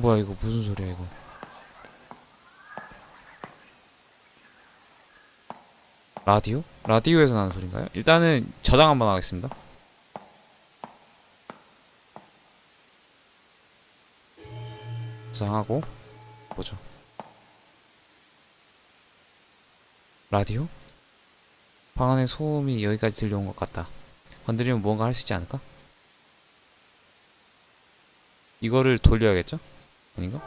뭐야 이거 무슨 소리야 이거 라디오? 라디오에서 나는 소린가요? 일단은 저장 한번 하겠습니다 저장하고 보죠 라디오? 방 안에 소음이 여기까지 들려온 것 같다 건드리면 무언가 할 수 있지 않을까? 이거를 돌려야겠죠? 아닌가?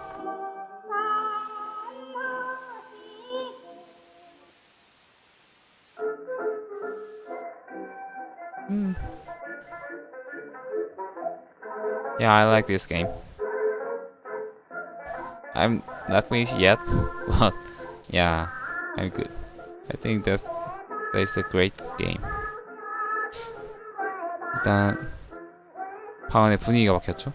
음. Yeah, I like this game. I'm not finished yet, but yeah, I'm good. I think that's that's a great game. 일단 방 안에 분위기가 바뀌었죠?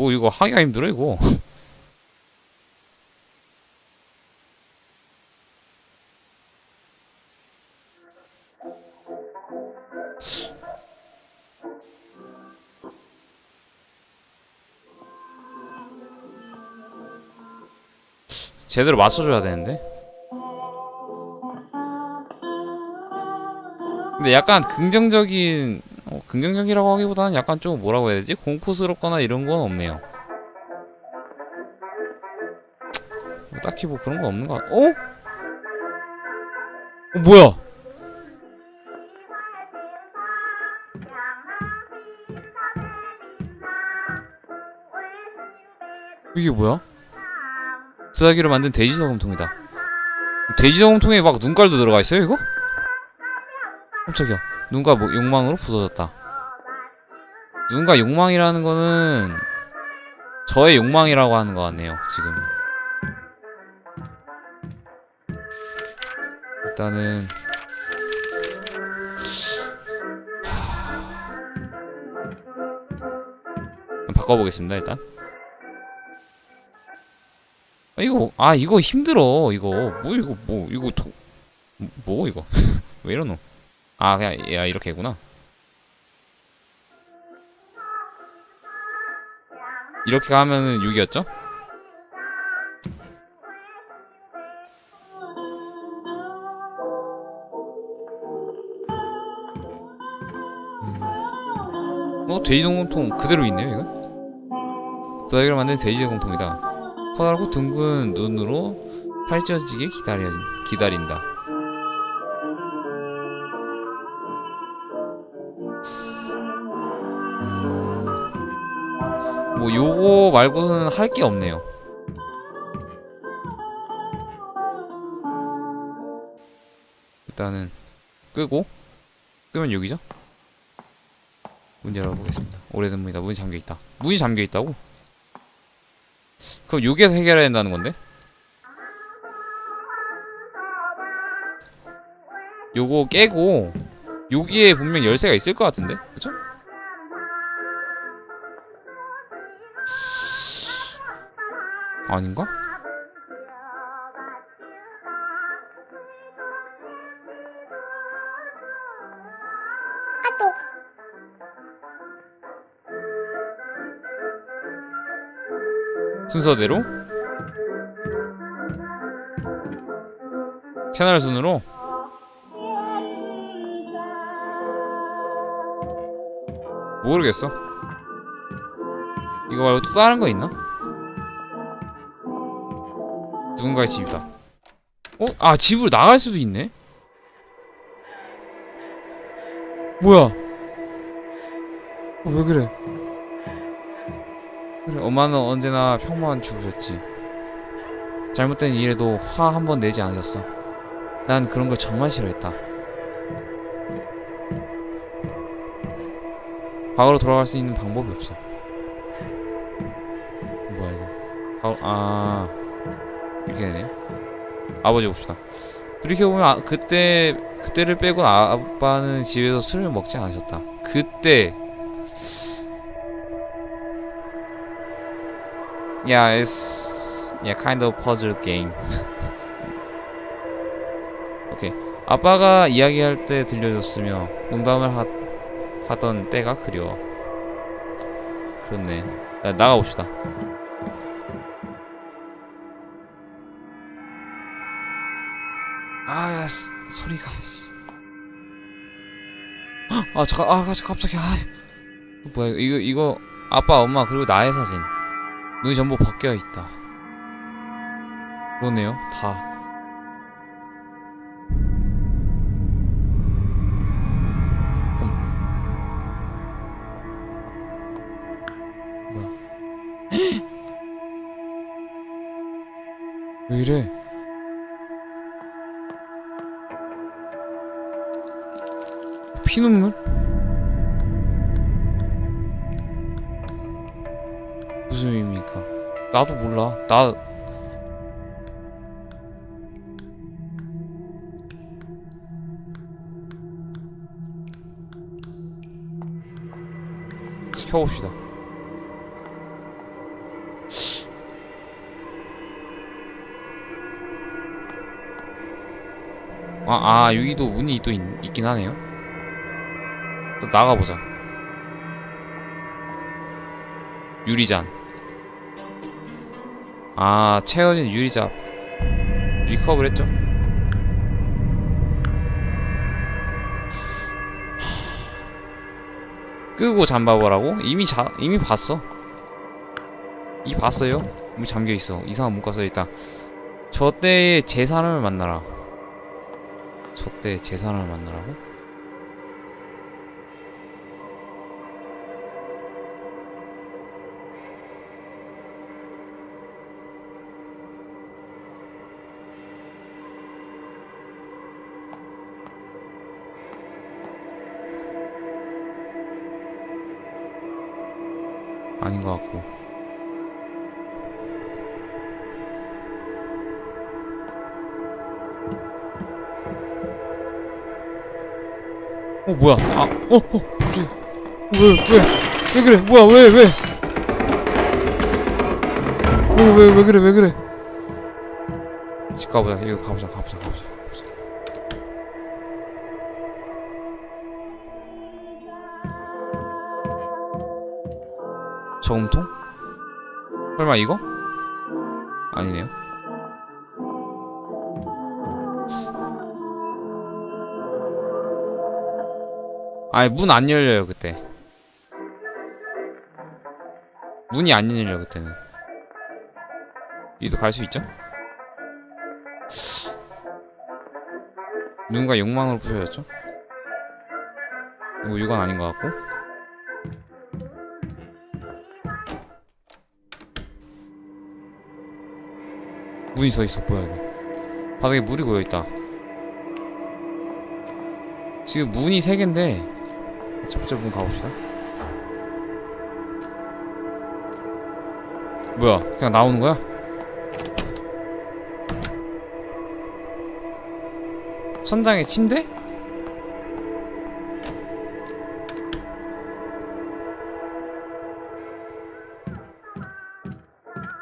뭐 이거 하기가 힘들어 이거? 제대로 맞춰줘야 되는데? 근데 약간 긍정적인 어, 긍정적이라고 하기보다는 약간 좀 뭐라고 해야 되지? 공포스럽거나 이런 건 없네요. 뭐 딱히 뭐 그런 거 없는 거 같... 어? 어 뭐야? 이게 뭐야? 도자기로 만든 돼지 저금통이다. 돼지 저금통에 막 눈깔도 들어가 있어요, 이거? 깜짝이야. 눈과 뭐 욕망으로 부서졌다. 누군가 욕망이라는 거는 저의 욕망이라고 하는 것 같네요. 지금. 일단은 하... 바꿔보겠습니다. 일단. 아, 이거 아 이거 힘들어 이거 뭐 이거 뭐 이거 도... 뭐 이거 왜 이러노? 아 그냥 야 이렇게 구나 이렇게 가면은 6이었죠? 어 돼지 동공통 그대로 있네요 이거? 도자기로 만든 돼지 동공통이다. 커다랗고 둥근 눈으로 펼쳐지길 기다려, 기다린다 뭐 요거 말고는 할 게 없네요. 일단은 끄고 끄면 여기죠? 문 열어보겠습니다. 오래된 문이다. 문이 잠겨 있다. 문이 잠겨 있다고? 그럼 여기에서 해결해야 된다는 건데? 요거 깨고 여기에 분명 열쇠가 있을 것 같은데? 그쵸? 아닌가? 순서대로 채널 순으로 모르겠어 이거 말고 또 다른 거 있나? 누군가의 집이다. 어? 아 집으로 나갈 수도 있네? 뭐야? 어, 왜 그래? 그래 엄마는 언제나 평범한 주부였지. 잘못된 일에도 화 한 번 내지 않으셨어. 난 그런 걸 정말 싫어했다. 과거로 돌아갈 수 있는 방법이 없어. 뭐야 이거? 아, 아 이렇게 되네요. 아버지 봅시다. 돌이켜보면 아, 그때 그때를 빼고 아빠는 집에서 술을 먹지 않으셨다. 그때 Yeah, it's yeah kind of puzzle game. 아빠가 이야기할 때 들려줬으며 농담을 하, 하던 때가 그리워. 그렇네. 야, 나가봅시다. 아, 씨, 소리가. 씨. 헉! 아, 잠깐, 아, 가- 갑자기, 아, 뭐야, 이거, 이거, 아빠, 엄마, 그리고 나의 사진. 눈이 전부 바뀌어 있다. 그러네요, 다. 그럼. 뭐야? 왜 이래? 피눈물? 무슨 의미입니까? 나도 몰라. 나 켜봅시다. 아, 아, 여기도 문이 또 있, 있긴 하네요. 또 나가보자. 유리잔. 아, 채워진 유리잔. 리커버를 했죠? 끄고 잠바보라고? 이미 자, 이미 봤어. 이 봤어요? 문 잠겨 있어. 이상한 문가 써 있다. 저 때의 제 사람을 만나라. 저때제 사람을 만나라고? 아닌 것 같고. 어 뭐야? 아, 어, 어. 왜, 그래? 뭐야? 왜, 왜? 왜, 왜, 왜 그래? 왜 그래? 집 가보자. 이거 가보자. 가보자. 가보자. 저금통? 설마 이거? 아니네요. 아니 문안 열려요 그때. 문이 안 열려 그때는. 여기도 갈 수 있죠? 누군가 욕망으로 부셔졌죠? 뭐 이건 아닌 것 같고. 문이 서 있어 뭐야 이거 바닥에 물이 고여 있다 지금 문이 세 개인데 첫 번째 문 가봅시다 뭐야 그냥 나오는 거야? 천장에 침대?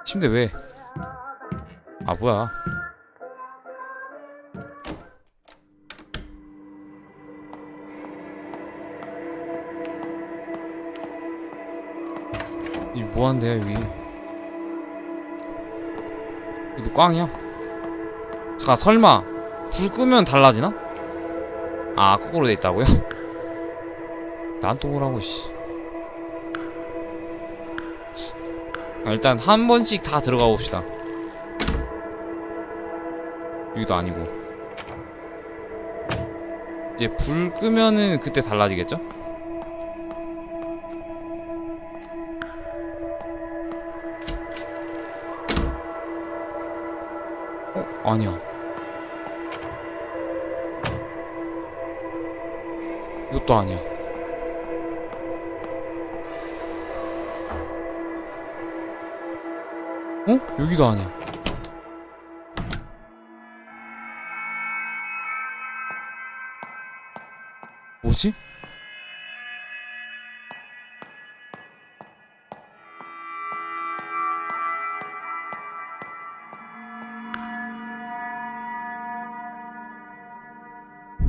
침대 왜? 아 뭐야 이 뭐한대요 여기? 이거 꽝이야? 잠깐 설마 불 끄면 달라지나? 아 거꾸로 돼 있다고요? 난 또 뭐라고 씨. 아, 일단 한 번씩 다 들어가 봅시다 여기도 아니고 이제 불 끄면은 그때 달라지겠죠? 어? 아니야 이것도 아니야 어? 여기도 아니야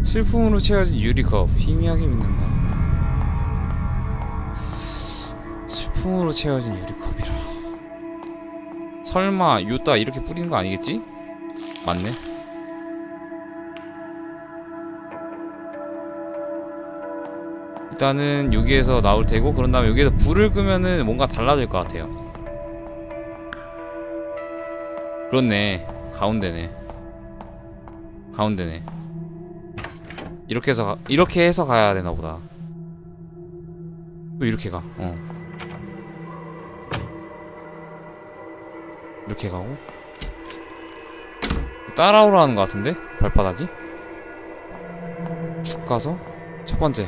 슬픔으로 채워진 유리컵. 희미하게 빛난다. 슬픔으로 채워진 유리컵이라. 설마 요따 이렇게 뿌리는 거 아니겠지? 맞네. 일단은 여기에서 나올 테고 그런 다음에 여기에서 불을 끄면은 뭔가 달라질 것 같아요. 그렇네. 가운데네. 가운데네 이렇게 해서 가, 이렇게 해서 가야 되나 보다. 또 이렇게 가. 어. 이렇게 가고. 따라오라는 것 같은데? 발바닥이? 쭉 가서? 첫 번째.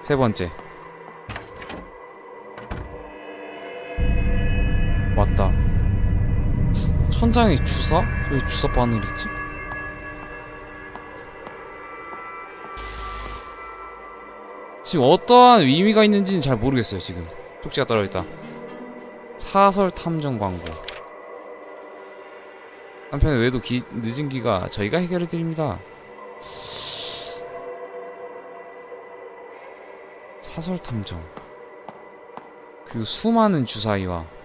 세 번째 천장에 주사? 왜 주사 바늘 있지? 지금 어떠한 의미가 있는지는 잘 모르겠어요 지금. 쪽지가 떨어있다. 사설 탐정 광고. 한편에 외도 기, 늦은 기가 저희가 해결해 드립니다. 사설 탐정. 그리고 수많은 주사위와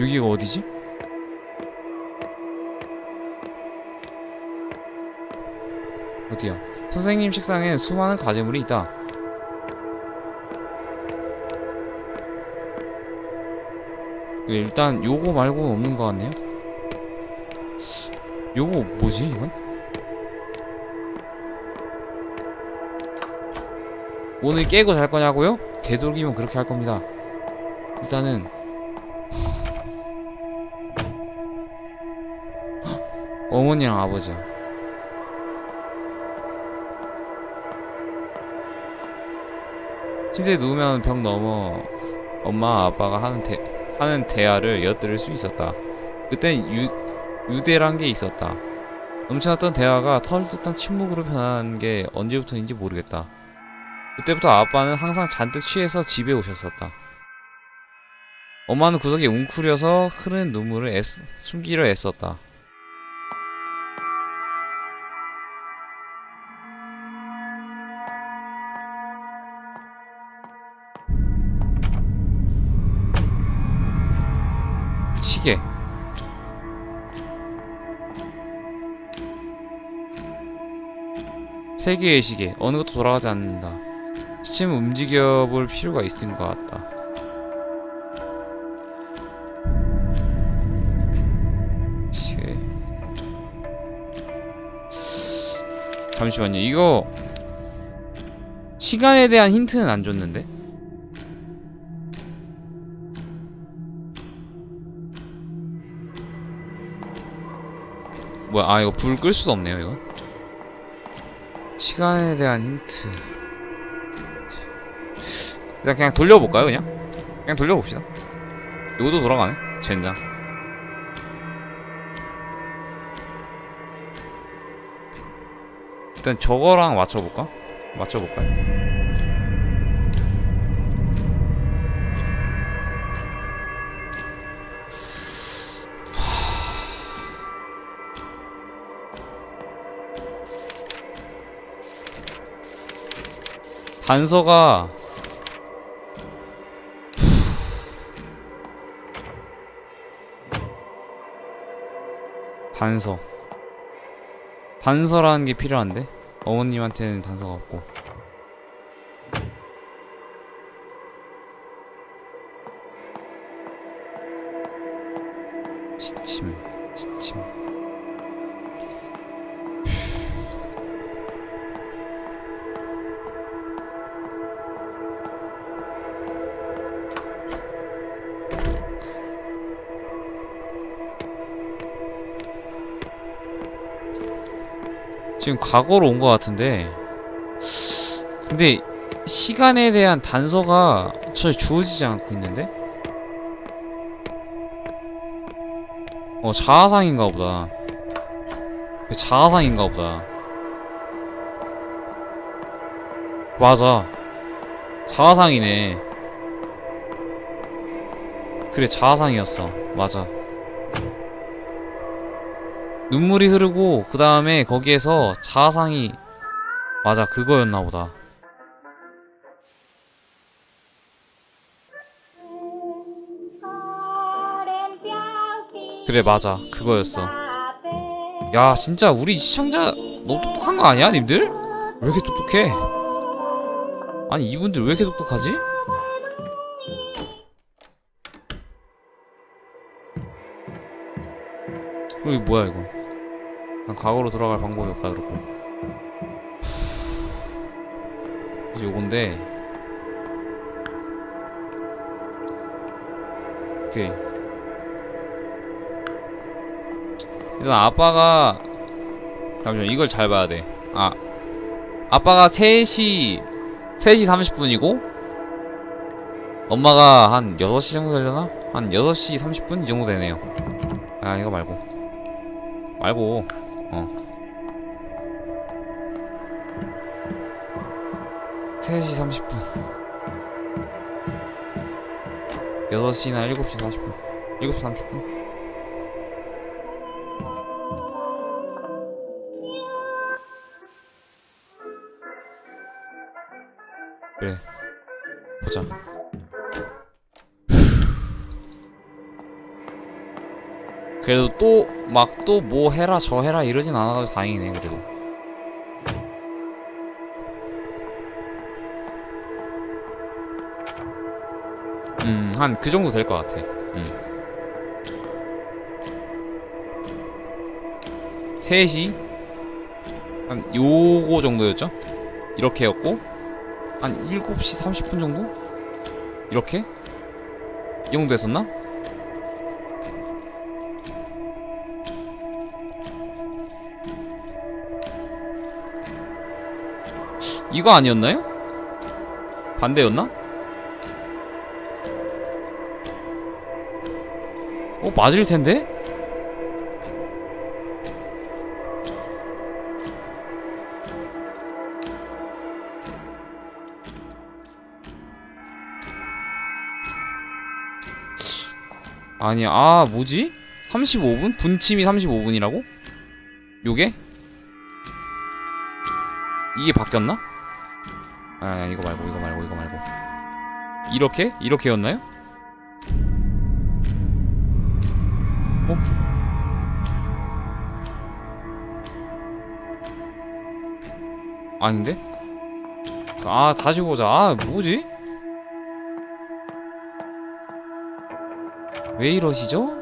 여기가 어디지? 어디야? 선생님 책상에 수많은 과제물이 있다. 일단 요거 말고는 없는 것 같네요. 요거 뭐지 이건? 오늘 깨고 잘 거냐고요? 되도록이면 그렇게 할 겁니다. 일단은 어머니랑 아버지야. 침대에 누우면 벽 넘어 엄마 아빠가 하는 대, 하는 대화를 엿들을 수 있었다. 그땐 유, 유대란 게 있었다. 넘쳐났던 대화가 털 듯한 침묵으로 변한 게 언제부터인지 모르겠다. 그때부터 아빠는 항상 잔뜩 취해서 집에 오셨었다. 엄마는 구석에 웅크려서 흐르는 눈물을 애, 숨기려 애썼다. 세 개의 시계 어느 것도 돌아가지 않는다. 시침 움직여 볼 필요가 있는 것 같다. 시계. 잠시만요 이거 시간에 대한 힌트는 안 줬는데? 뭐야 아 이거 불 끌 수도 없네요 이거 시간에 대한 힌트 일단 그냥 돌려볼까요 그냥? 그냥 돌려봅시다 이것도 돌아가네 젠장 일단 저거랑 맞춰볼까? 맞춰볼까요? 단서가 단서. 단서라는 게 필요한데? 어머님한테는 단서가 없고. 지침 지침 지금 과거로 온 것 같은데. 근데 시간에 대한 단서가 전혀 주어지지 않고 있는데? 어 자아상인가 보다. 자아상인가 보다. 맞아. 자화상이네. 그래 자화상이었어. 맞아 눈물이 흐르고 그 다음에 거기에서 자화상이 맞아 그거였나 보다 그래 맞아 그거였어 야 진짜 우리 시청자 너무 똑똑한 거 아니야 님들? 왜 이렇게 똑똑해? 아니 이분들 왜 이렇게 똑똑하지? 어, 이거 뭐야 이거 난 과거로 돌아갈 방법이 없다 그러고. 이제 요건데. 오케이. 일단 아빠가 잠시만 이걸 잘 봐야 돼아. 아빠가 3시 3시 30분이고 엄마가 한 6시 정도 되려나? 한 6시 30분 이 정도 되네요. 아 이거 말고. 말고 어. 3시 30분. 6시나 7시 40분. 7시 30분. 그래. 보자. 그래도 또 막 또 뭐 해라 저 해라 이러진 않아가지고 다행이네 그래도 음 한 그 정도 될 것 같아 음 3시 한 요거 정도였죠? 이렇게였고 한 7시 30분 정도? 이렇게? 이 정도 했었나? 이거 아니었나요? 반대였나? 어, 맞을 텐데? 아니, 아, 뭐지? 35분? 분침이 35분이라고? 요게? 이게 바뀌었나? 아, 이거 말고, 이거 말고, 이거 말고. 이렇게? 이렇게였나요? 어? 아닌데? 아, 다시 보자. 아, 뭐지? 왜 이러시죠?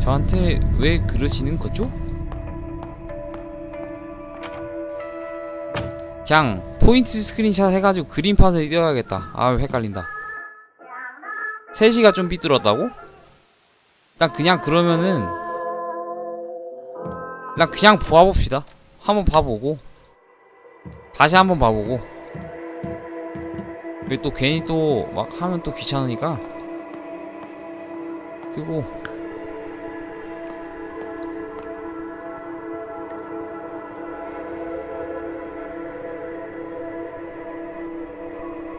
저한테 왜 그러시는 거죠? 그냥 포인트 스크린샷 해가지고 그림팟을 띄워야겠다. 아유 헷갈린다. 3시가 좀 삐뚤었다고? 일단 그냥 그러면은 일단 그냥 보아봅시다. 한번 봐보고. 다시 한번 봐보고. 왜또 괜히 또 막 하면 또 귀찮으니까. 그리고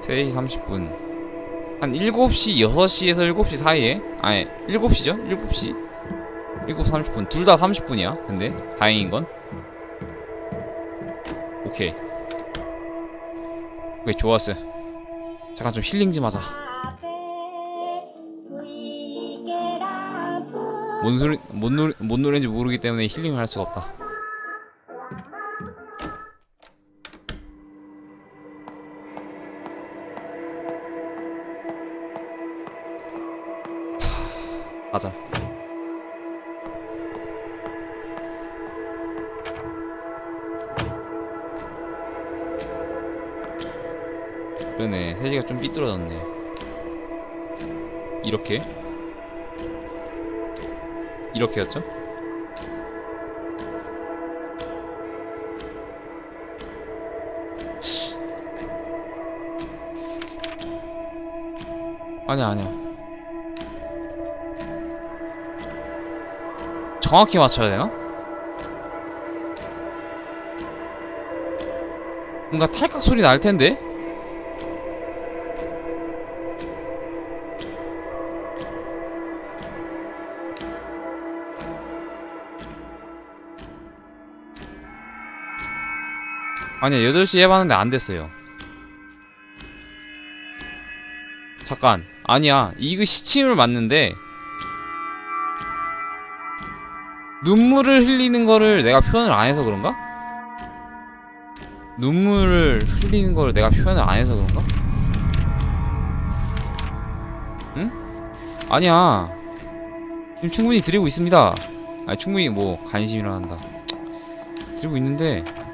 세시 30분. 한 7시 6시에서 7시 사이에? 아니 7시죠? 7시? 7시 30분. 둘 다 30분이야 근데? 다행인 건? 오케이. 오케이 좋았어. 잠깐 좀 힐링 좀 하자. 뭔 소리 뭔 노래 뭔 노래인지 모르기 때문에 힐링을 할 수가 없다 그러네 3시가 좀 삐뚤어졌네 이렇게 이렇게였죠? 아니야 아니야 정확히 맞춰야 되나? 뭔가 탈칵 소리 날 텐데? 아니야 8시 해봤는데 안 됐어요 잠깐 아니야 이거 시침을 맞는데 눈물을 흘리는 거를 내가 표현을 안 해서 그런가? 눈물을 흘리는 거를 내가 표현을 안 해서 그런가? 응? 아니야 지금 충분히 드리고 있습니다 아니 충분히 뭐 관심이라 한다 드리고 있는데 하,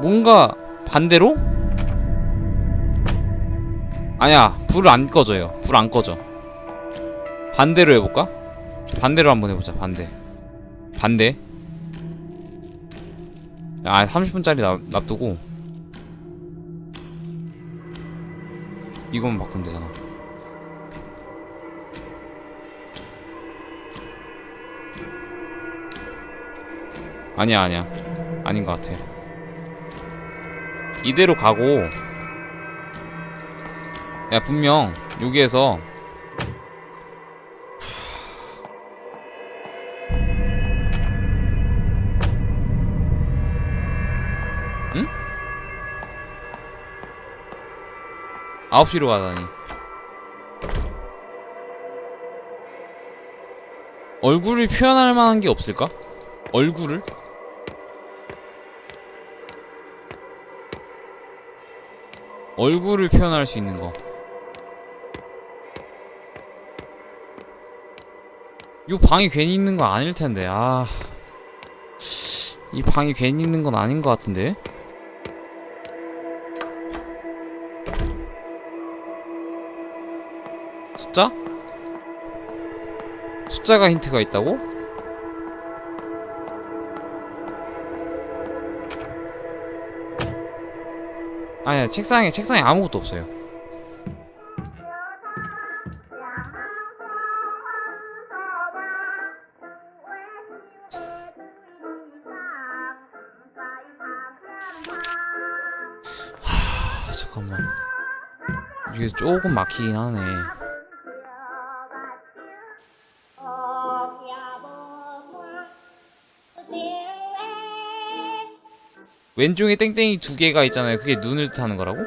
뭔가 반대로? 아니야 불을 안 꺼져요. 불 안 꺼져. 반대로 해볼까? 반대로 한번 해보자 반대. 반대? 아 30분짜리 납, 놔두고. 이것만 바꾸면 되잖아 아니야 아니야 아닌 것 같아 이대로 가고 야 분명 여기에서 응? 9시로 가다니 얼굴을 표현할 만한 게 없을까? 얼굴을? 얼굴을 표현할 수 있는 거. 요 방이 괜히 있는 거 아닐 텐데, 아. 이 방이 괜히 있는 건 아닌 것 같은데? 숫자? 숫자가 힌트가 있다고? 아니야 책상에 책상에 아무것도 없어요. 아 잠깐만. 이게 조금 막히긴 하네 왼쪽에 땡땡이 두 개가 있잖아요 그게 눈을 뜻하는 거라고?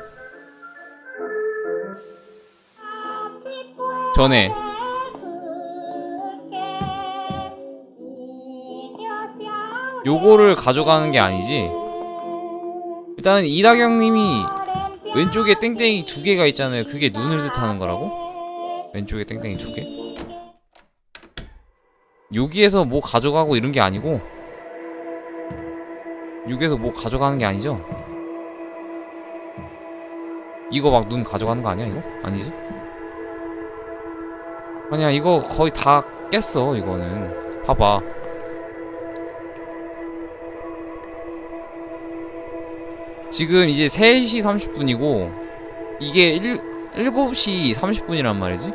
전에 요거를 가져가는 게 아니지 일단은 이다경님이 왼쪽에 땡땡이 두 개가 있잖아요 그게 눈을 뜻하는 거라고? 왼쪽에 땡땡이 두 개? 여기에서 뭐 가져가고 이런 게 아니고 여기에서 뭐 가져가는 게 아니죠? 이거 막 눈 가져가는 거 아니야 이거? 아니지? 아니야 이거 거의 다 깼어 이거는 봐봐 지금 이제 3시 30분이고 이게 1, 7시 30분이란 말이지?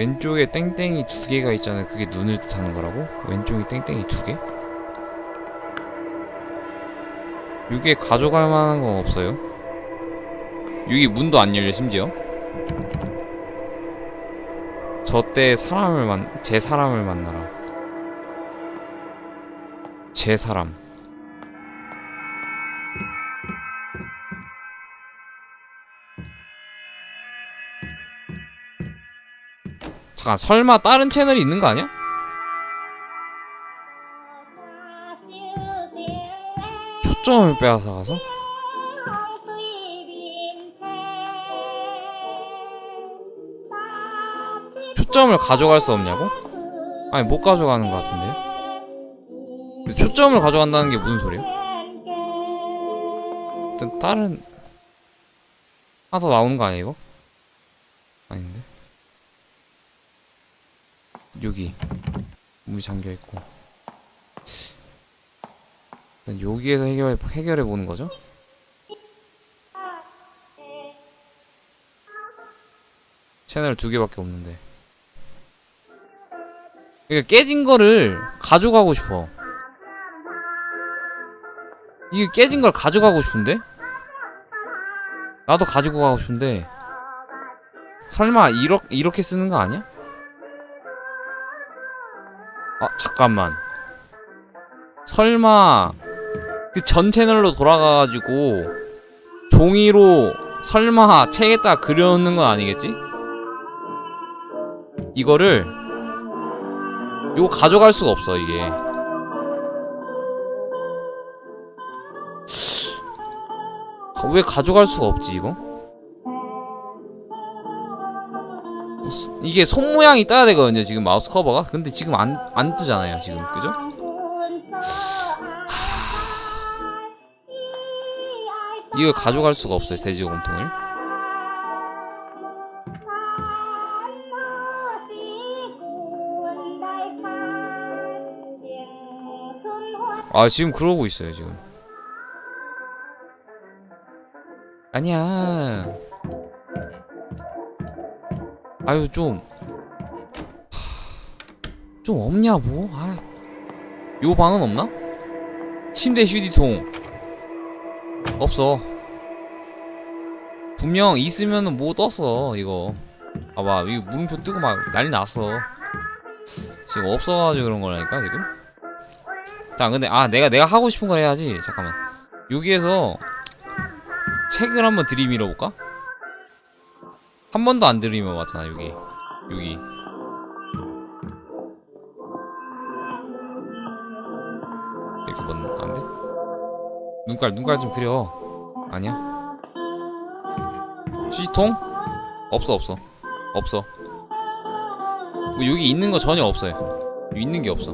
왼쪽에 땡땡이 두 개가 있잖아요. 그게 눈을 뜻하는 거라고? 왼쪽에 땡땡이 두 개? 이게 가져갈 만한 건 없어요. 여기 문도 안 열려 심지어. 저 때 사람을 만, 제 사람을 만나라. 제 사람. 잠깐 설마 다른 채널이 있는 거 아니야? 초점을 빼앗아 가서? 초점을 가져갈 수 없냐고? 아니 못 가져가는 것 같은데 근데 초점을 가져간다는 게 무슨 소리야? 일단 다른 하나 더 나오는 거 아니야 이거? 아닌데 여기 문이 잠겨 있고 일단 여기에서 해결해 해결해 보는 거죠? 채널 두 개밖에 없는데. 그러니까 깨진 거를 가져가고 싶어. 이게 깨진 걸 가져가고 싶은데? 나도 가지고 가고 싶은데. 설마 이렇게 이렇게 쓰는 거 아니야? 아 잠깐만. 설마 그 전 채널로 돌아가가지고 종이로 설마 책에다 그려놓는 건 아니겠지? 이거를 이거 가져갈 수가 없어 이게 왜 가져갈 수가 없지 이거? 이게 손 모양이 떠야 되거든요 지금 마우스 커버가. 근데 지금 안, 안 뜨잖아요 지금. 그죠? 이걸 가져갈 수가 없어요 돼지고금통을. 아 지금 그러고 있어요 지금. 아니야 아유 좀. 좀 없냐고? 아. 요 방은 없나? 침대 휴지통. 없어. 분명 있으면은 뭐 떴어 이거. 봐봐 이거 물음표 뜨고 막 난리 났어. 지금 없어가지고 그런 거라니까 지금? 자 근데 아 내가 내가 하고 싶은 거 해야지. 잠깐만. 여기에서 책을 한번 들이밀어 볼까? 한 번도 안 들이밀어 봤잖아 여기. 여기. 이렇게 뭔 안 돼? 눈깔 눈깔 좀 그려. 아니야? 휴지통? 없어 없어. 없어. 뭐 여기 있는 거 전혀 없어요 있는 게 없어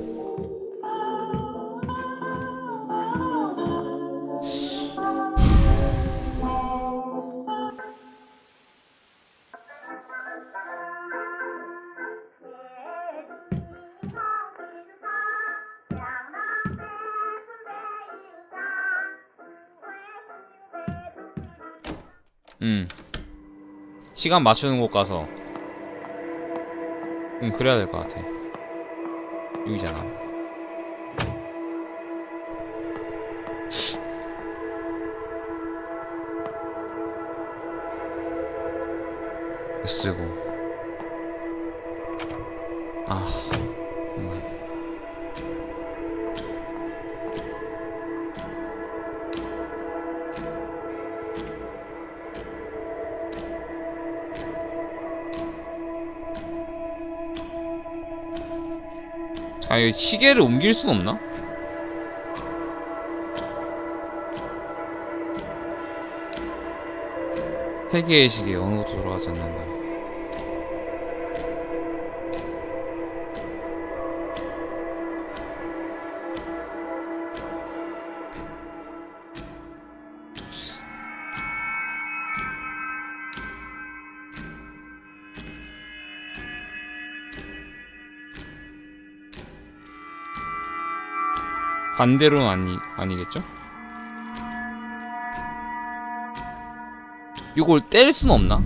시간 맞추는 곳 가서. 응 그래야 될 것 같아. 여기잖아. 쓰고. 아 자 여기 시계를 옮길 순 없나? 세 개의 시계 어느 것도 돌아가지 않는다. 반대로는 아니 아니겠죠? 이걸 뗄순 없나?